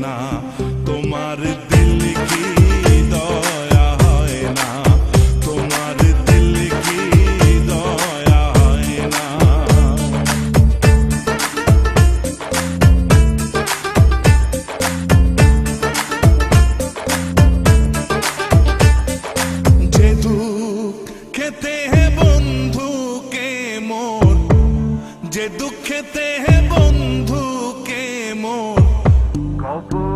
না, তোমার দিল কি দয়া হয় না, তোমার দিল কি দয়া হয় না। যে দুঃখেতে হে বন্ধুকে মোর, যে দুঃখেতে হে বন্ধুকে মোর Oh.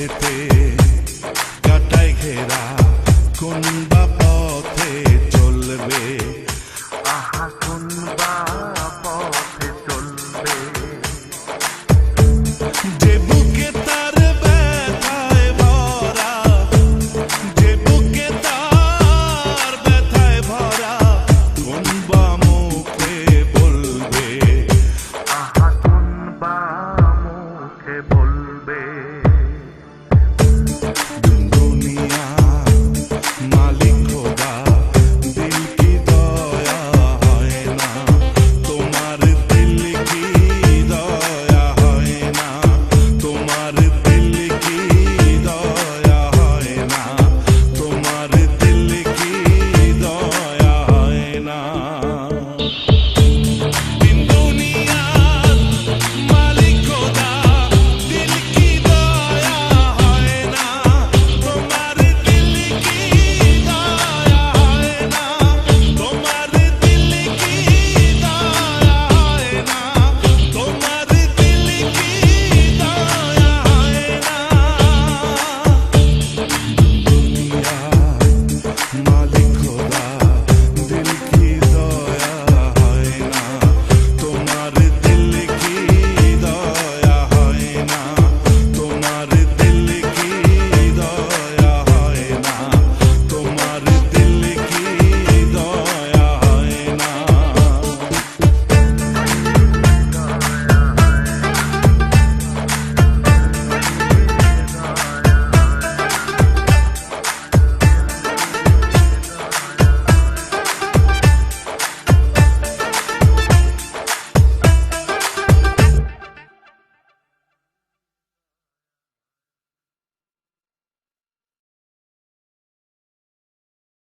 পথেতে কাটায় ঘেরা কোন বা পথে চলবে? আহা কোন বা পথে চলবে? তার ব্যথায় ভরা তার ব্যথায় ভরা বলবে? আহা বা